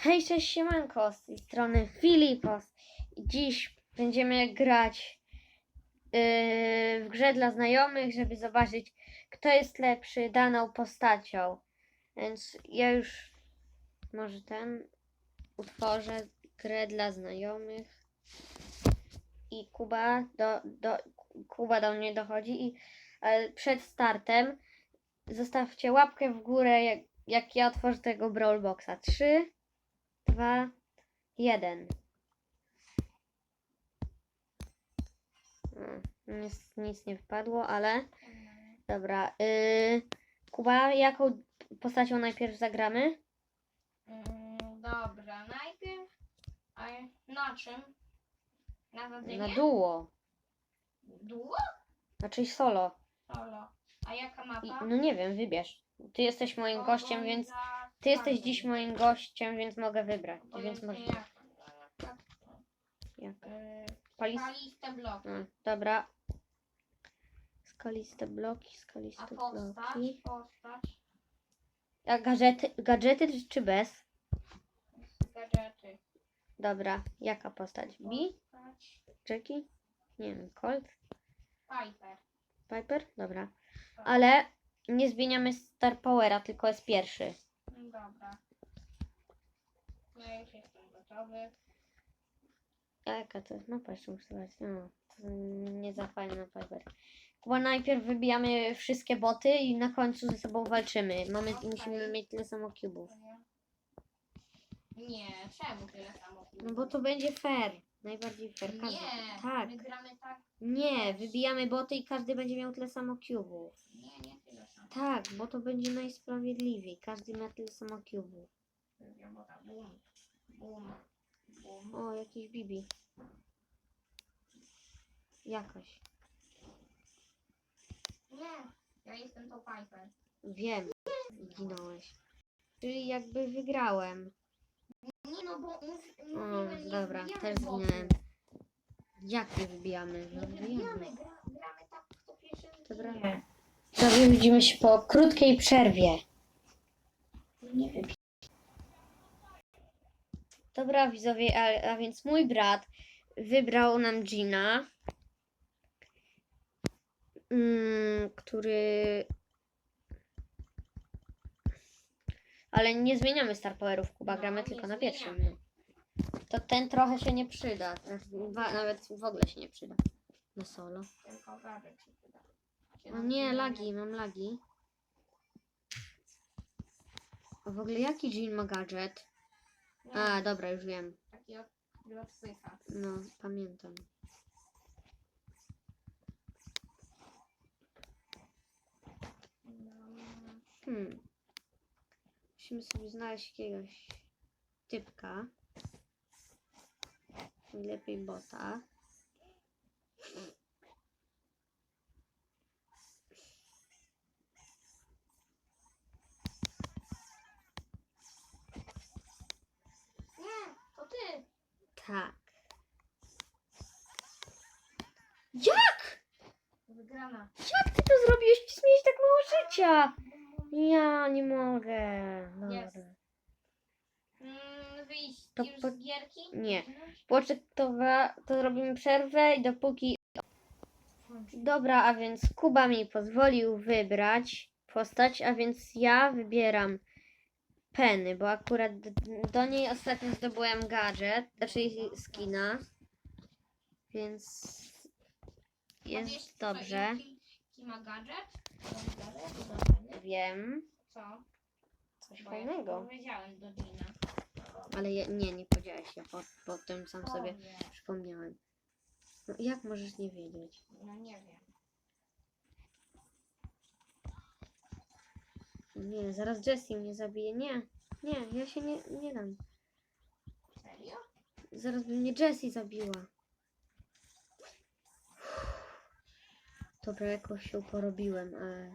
Hej, cześć siemanko, z tej strony Filipos. Dziś będziemy grać yy, w grze dla znajomych, żeby zobaczyć, kto jest lepszy daną postacią. Więc ja już może ten utworzę grę dla znajomych. I Kuba do, do, Kuba do mnie dochodzi i e, przed startem zostawcie łapkę w górę, jak, jak ja otworzę tego Brawlboxa. 3 dwa, jeden. Nic, nic nie wpadło, ale dobra. Yy, Kuba, jaką postacią najpierw zagramy? Mm, dobra, najpierw. A na czym? Na zadynie? Na duo, Duo? znaczy solo. Solo. A jaka I, mapa? no nie wiem, wybierz. Ty jesteś moim gościem, więc Organizacja- ty jesteś dziś moim gościem, więc mogę wybrać. Więc jaka. Jak? Yy, Palis... Skaliste bloki. A, dobra. Skaliste bloki, A skaliste postać? bloki. Postać. A gadżety, gadżety czy bez? Gadżety. Dobra, jaka postać? B? Postać. Jackie? Nie wiem, Colt? Piper. Piper? Dobra. Ale nie zmieniamy Star Powera, tylko jest pierwszy. Dobra. Ja już jestem gotowy. Jaka to jest mapa jeszcze muszę zobaczyć. No, to nie za fajna. Chyba najpierw wybijamy wszystkie boty i na końcu ze sobą walczymy. Mamy, Okej. Musimy mieć tyle samo cubów. Nie, czemu tyle samo? No bo to będzie fair. Najbardziej fair. Każdy. Nie, Tak. my gramy tak. Nie, wybijamy boty i każdy będzie miał tyle samo cubów. Nie, nie tyle samo. Tak, bo to będzie najsprawiedliwiej. Każdy ma tyle samo cubów. Bo bum, bum, bum. O, jakiś Bibi. Jakaś. Nie, ja jestem to Piper. Wiem, zginąłeś. Czyli jakby wygrałem. Nie no, bo mów, O, nie dobra, wbijamy też zginąłem. Jak nie wybijamy? No Nie wbijamy, wybijamy. gra, gramy tak, kto pierwszy Dobra. widzimy się po krótkiej przerwie. Nie wiem. Dobra, widzowie, a, a więc mój brat wybrał nam Gina, mm, który... Ale nie zmieniamy Star Powerów, Kuba, No, gramy tylko na pierwszym. To ten trochę się nie przyda, nawet w ogóle się nie przyda na solo. Tylko gadżet się przyda. No nie, lagi, mam lagi. A w ogóle jaki Jean ma gadżet? A, dobra, już wiem. Taki od. No, pamiętam. Hmm. Musimy sobie znaleźć jakiegoś typka. Najlepiej bota. Nie, to ty. Tak. Jak? Wygrana. Jak ty to zrobiłeś? Przecież miałeś tak mało życia. Ja nie mogę. Jest. Dobra. Mm, wyjść To już po- z gierki? Nie. Poczek to, wa- to zrobimy przerwę i dopóki Dobra, a więc Kuba mi pozwolił wybrać postać, a więc ja wybieram Penny, bo akurat d- do niej ostatnio zdobyłem gadżet, znaczy skina, więc jest dobrze. Jaki ma gadżet? Wiem, Co? coś Bo ja fajnego, powiedziałem do Dina. ale je, nie, nie powiedziałeś, ja po, potem sam sobie Powie. przypomniałem. No, jak możesz nie wiedzieć? No nie wiem. Nie, zaraz Jessie mnie zabije, nie, nie, ja się nie, nie dam. Serio? Zaraz by mnie Jessie zabiła. Dobra, jakoś się porobiłem, ale...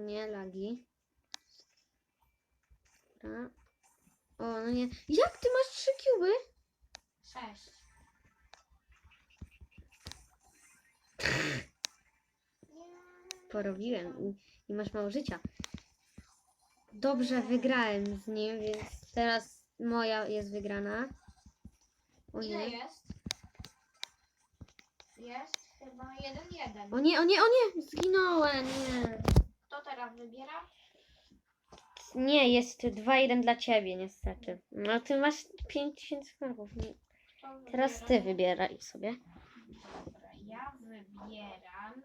nie, lagi. Dobra. O, no nie. Jak ty masz trzy kuby? Sześć. Porobiłem i, i masz mało życia. Dobrze, wygrałem z nim, więc teraz moja jest wygrana. O Ile nie. jest? Jest chyba jeden jeden. O nie, o nie, o nie! Zginąłem, nie. Kto teraz wybiera? Nie, jest 2-1 dla ciebie niestety. No ty masz 5000 franków. Nie. Kto Teraz wybiera? ty wybieraj sobie. Dobra, ja wybieram.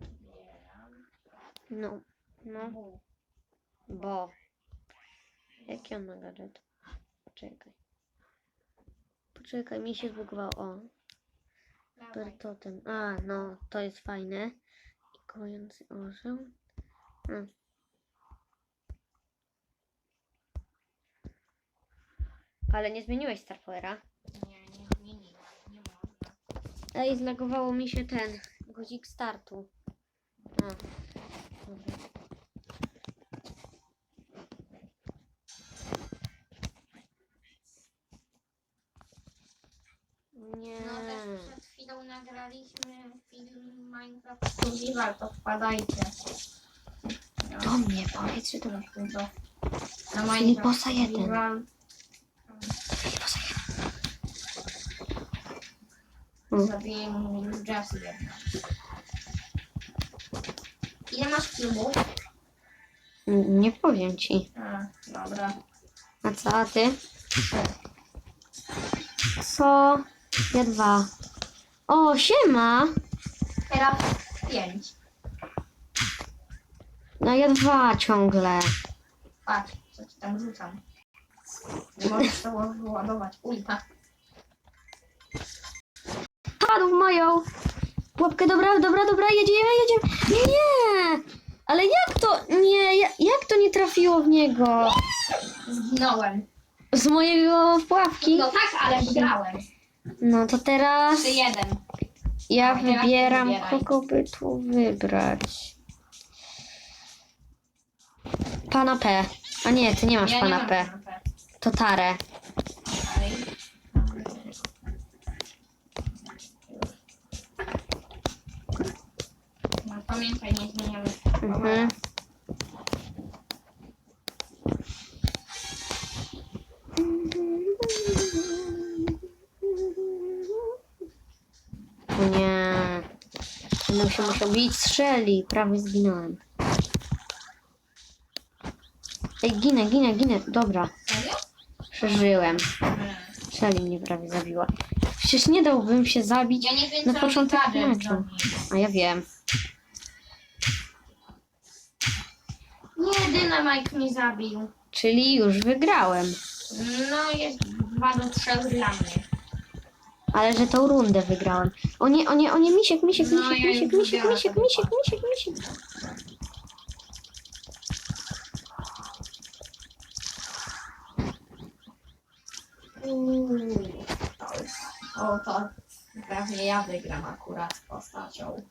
Wybieram. No, no, Bu. bo. Jaki on ma gadżet? Poczekaj. Poczekaj, mi się zbugowało. O, Dawaj. A, no, to jest fajne. Kojący orzeł. A. Ale nie zmieniłeś Star Powera. Nie, nie zmieniłam. Nie można. Ej, zlagowało mi się ten guzik startu. A, dobra. Nie. No też przed chwilą nagraliśmy film Minecraft Survival, to wpadajcie. Do mnie powiedz, że to Na to. Na Filiposa jeden. Survival. Mm. Zabiję mu Jessie jedno. Ile masz klubów? Nie powiem ci. A, dobra. A co, a ty? Co? Ja dwa. O, siema! Teraz pięć. No ja dwa ciągle. Patrz, co ci tam rzucam. Nie możesz to wyładować. Ulta. Padł moją! Pułapkę, dobra, dobra, dobra, jedziemy, jedziemy. Nie, nie! Ale jak to, nie, ja- jak to nie trafiło w niego? Zginąłem. Z mojego pułapki? No tak, ale wygrałem. No to teraz 3-1. Ja wybieram, kogo by tu wybrać. Pana P. A nie, ty nie masz Ja nie pana mam P. To Tarę. Dalej. No pamiętaj, nie zmieniamy. Mhm. Się musiał bić strzeli. Prawie zginąłem. Ej, ginę, ginę, ginę. Dobra, przeżyłem. Strzeli mnie prawie zabiła. Przecież nie dałbym się zabić Ja nie wiem, na co początek meczu. A ja wiem. Nie, Dynamite mnie zabił. Czyli już wygrałem. No jest 2 do 3 dla mnie. Ale że tą rundę wygrałem. O nie, o nie, o nie, misiek, misiek, No, misiek, ja misiek, już misiek, misiek, ten misiek, misiek, misiek. O, to prawie ja wygram akurat postacią.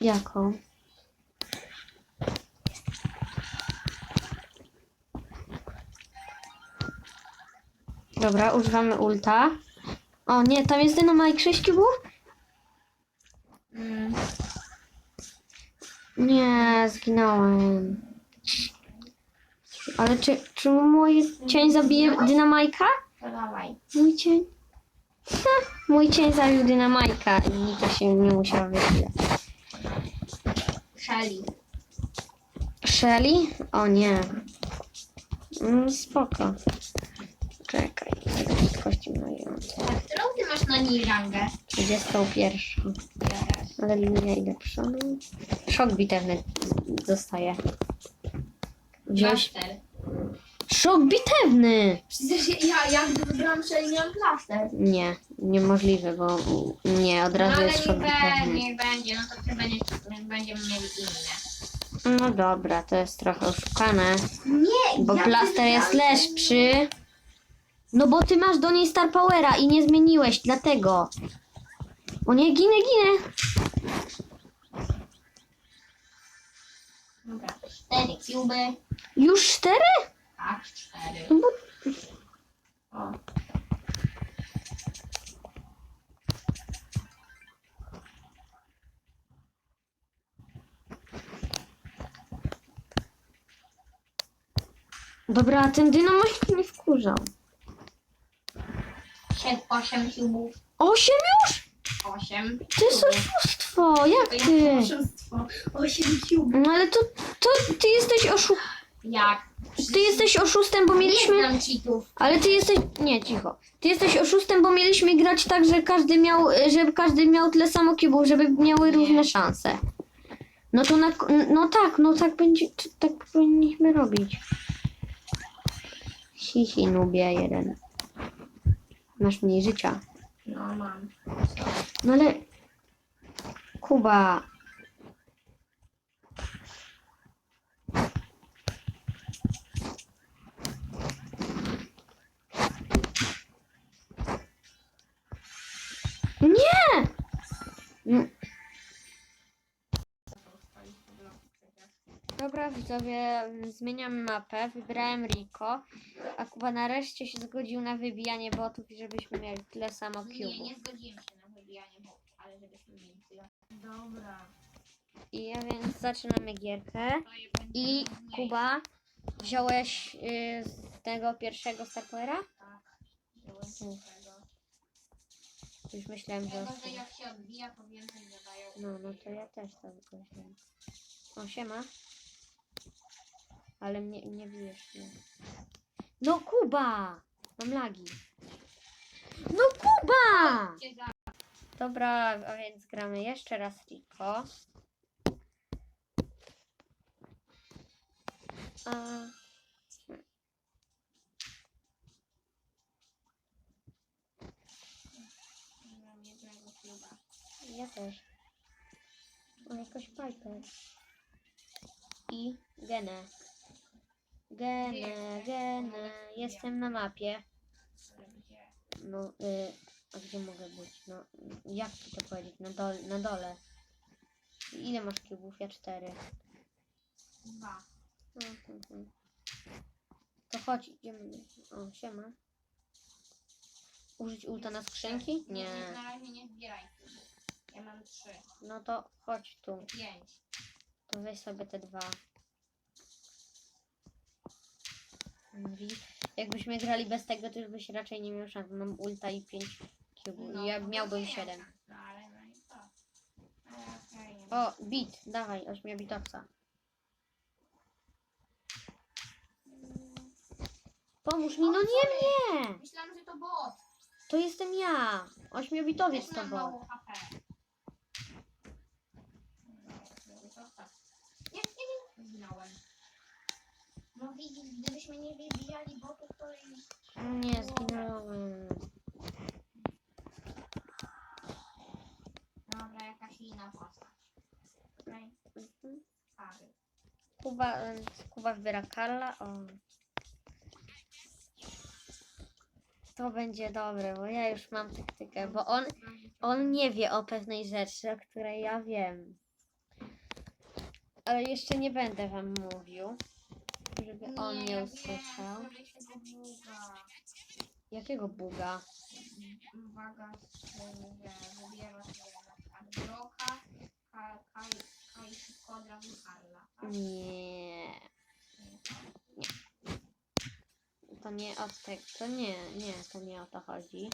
Jaką? Dobra, używamy ulta. O nie, tam jest dynamite 6 cubów? Mm. Nie, zginąłem. Ale czy, czy mój cień zabije dynamajka? Dawaj. Mój cień? Ha, mój cień zabił dynamajka i to się nie musiało wychylać. Shelly. Shelly? O nie. Mm, spoko. Czekaj, kości którą ty masz na niej rangę? 31. Ja też. Ale linia idę przodu. Szok bitewny zostaje. Wziąłeś... Plaster. Szok bitewny! Przecież ja, ja gdy wybrałam Shelly miałam plaster. Nie, niemożliwe, bo nie, od No razu ale jest niech szok będzie, bitewny. niech będzie, no to ty będziesz, będziemy mieli inne. No dobra, to jest trochę oszukane. Nie, Bo plaster jest lepszy. No bo ty masz do niej Star Powera i nie zmieniłeś, dlatego. O nie, ginę, ginę. Cztery kuby. Już cztery? Tak, cztery. No bo... O. Dobra, ten dynamo się nie wkurzał. Osiem cubów. Osiem już? Osiem. To jest oszustwo, jak To ty? jest oszustwo. Osiem cubów. No ale to, to ty jesteś oszu... Jak? Ty jesteś oszustem, bo Nie mieliśmy... znam cheatów. Ale ty jesteś... Nie, cicho. Ty jesteś oszustem, bo mieliśmy grać tak, że każdy miał, żeby każdy miał tyle samo kubów, żeby miały równe szanse. No to na... No tak, no tak będzie... Tak powinniśmy robić. Hihi, nubie jeden. Masz mniej życia. No mam. No ale... Kuba... Nie! Mm. Dobra widzowie, zmieniam mapę, wybrałem Rico, a Kuba nareszcie się zgodził na wybijanie botów i żebyśmy mieli tyle samo Nie, cubów. nie zgodziłem się na wybijanie botów, ale żebyśmy mieli tyle. Dobra. I ja więc zaczynamy gierkę. To je będzie I. Kuba, wziąłeś y, z tego pierwszego Starplayera? Tak. Wziąłem z Mm. tego. Już myślałem, że... Tego, że jak się odbija, to więcej zadają. No, no to ja też tak myślałem. O, siema. Ale mnie nie mnie. No Kuba! Mam lagi. No Kuba! Dobra, a więc gramy jeszcze raz Rico. A... Mam. Ja też. O, jakaś Piper. I Genę. Genę, Genę. Jestem na mapie. No, y, a gdzie mogę być? No, jak ci to powiedzieć? Na, dol, na dole. Ile masz kubów? Ja cztery. Dwa. Mhm. To chodź, idziemy. O, siema. Użyć ulta na skrzynki? Nie. Na razie nie zbieraj. Ja mam trzy. No to chodź tu. Pięć. To weź sobie te dwa. Mówi. Jakbyśmy grali bez tego, to już byś raczej nie miał szans. Mam ulta i 5 kubów. No, ja miałbym nie miał 7. szans, No ale no i co? Ale okej, nie O, bit, dawaj, ośmiobitowca. Pomóż mi, no nie mnie! Myślałam, że to bot. To jestem ja. Ośmiobitowiec to bot. Nie, nie, nie. Zginąłem. No widzisz, gdybyśmy nie wybijali botów, to i... Nie, zginąłem. Dobra, jakaś inna postać. Okej, Mhm. Kuba, Kuba wybiera Karla. O. To będzie dobre, bo ja już mam taktykę, bo on, on nie wie o pewnej rzeczy, o której ja wiem. Ale jeszcze nie będę wam mówił, żeby on nie ja usłyszał. Się buga. Jakiego buga? Uwaga, że wybierasz sobie na przykład Broka, Kaj, Kaj, Kaj szybko od razu tak? Nie. To nie od tego, to nie, nie, to nie o to chodzi.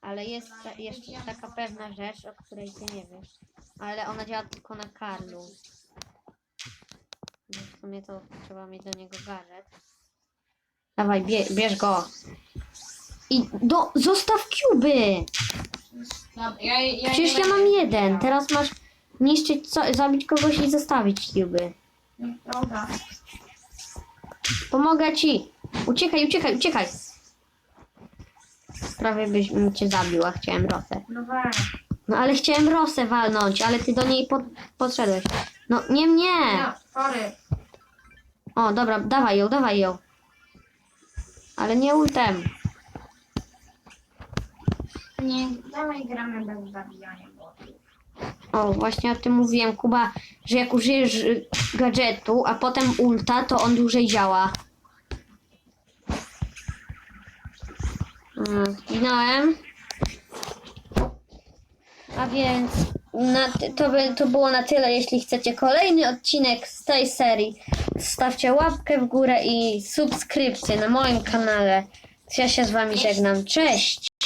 Ale jest ta, jeszcze taka pewna rzecz, o której ty nie wiesz. Ale ona działa tylko na Karlu. Sumie to trzeba mieć do niego gadżet. Dawaj, bie, bierz go. I do, zostaw kuby! Ja, ja Przecież ja mam jeden. Teraz masz niszczyć, co, zabić kogoś i zostawić kuby. Dobra. Pomogę ci. Uciekaj, uciekaj, uciekaj. Prawie byś cię zabił, a chciałem Rosę. No weź. No ale chciałem Rosę walnąć, ale ty do niej pod, podszedłeś. No nie mnie. No, sorry. O, dobra, dawaj ją, dawaj ją. Ale nie ultem. Nie, dalej gramy bez zabijania botów. O, właśnie o tym mówiłem, Kuba, że jak użyjesz y, gadżetu, a potem ulta, to on dłużej działa. Mm, Zginąłem. A więc na, ty- to, by, to było na tyle. Jeśli chcecie kolejny odcinek z tej serii, stawcie łapkę w górę i subskrypcję na moim kanale. Ja się z wami żegnam. Cześć!